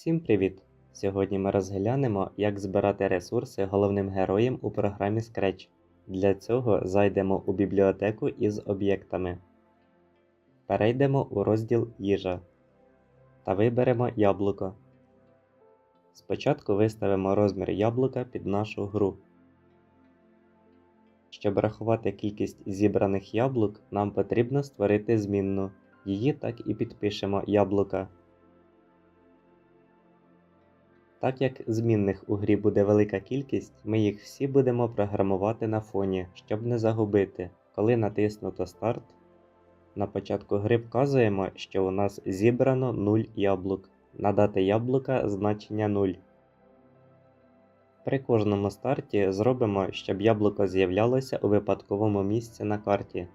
Всім привіт! Сьогодні ми розглянемо, як збирати ресурси головним героєм у програмі Scratch. Для цього зайдемо у бібліотеку із об'єктами. Перейдемо у розділ Їжа та виберемо яблуко. Спочатку виставимо розмір яблука під нашу гру. Щоб рахувати кількість зібраних яблук, нам потрібно створити змінну. Її так і підпишемо яблука. Так як змінних у грі буде велика кількість, ми їх всі будемо програмувати на фоні, щоб не загубити. Коли натиснуто старт, на початку гри вказуємо, що у нас зібрано 0 яблук. Надати яблука значення 0. При кожному старті зробимо, щоб яблуко з'являлося у випадковому місці на карті.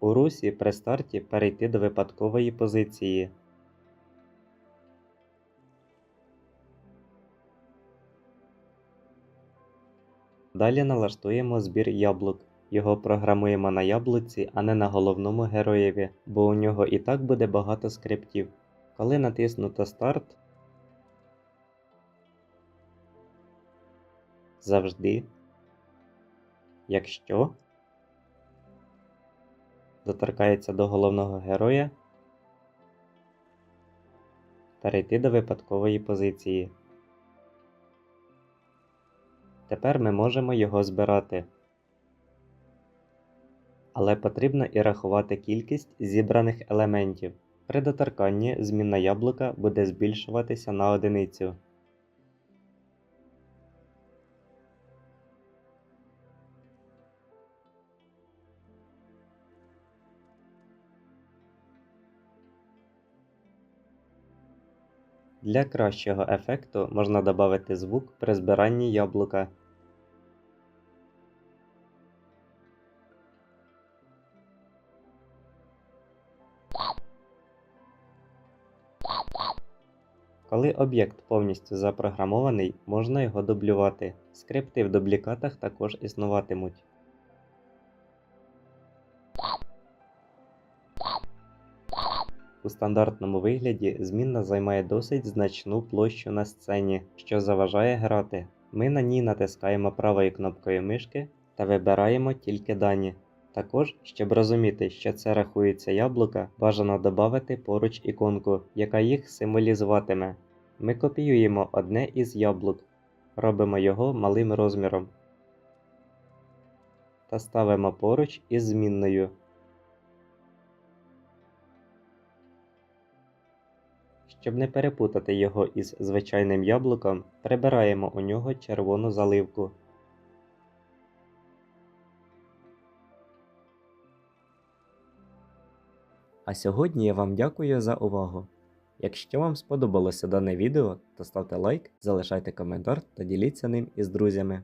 У русі при старті перейти до випадкової позиції. Далі налаштуємо збір яблук. Його програмуємо на яблуці, а не на головному героєві, бо у нього і так буде багато скриптів. Коли натиснуто старт, завжди, якщо доторкається до головного героя, перейти до випадкової позиції. Тепер ми можемо його збирати. Але потрібно і рахувати кількість зібраних елементів. При доторканні змінна яблука буде збільшуватися на одиницю. Для кращого ефекту можна додати звук при збиранні яблука. Коли об'єкт повністю запрограмований, можна його дублювати. Скрипти в дублікатах також існуватимуть. У стандартному вигляді змінна займає досить значну площу на сцені, що заважає грати. Ми на ній натискаємо правою кнопкою мишки та вибираємо тільки дані. Також, щоб розуміти, що це рахується яблука, бажано додати поруч іконку, яка їх символізуватиме. Ми копіюємо одне із яблук, робимо його малим розміром та ставимо поруч із змінною. Щоб не перепутати його із звичайним яблуком, прибираємо у нього червону заливку. А сьогодні я вам дякую за увагу. Якщо вам сподобалося дане відео, то ставте лайк, залишайте коментар та діліться ним із друзями.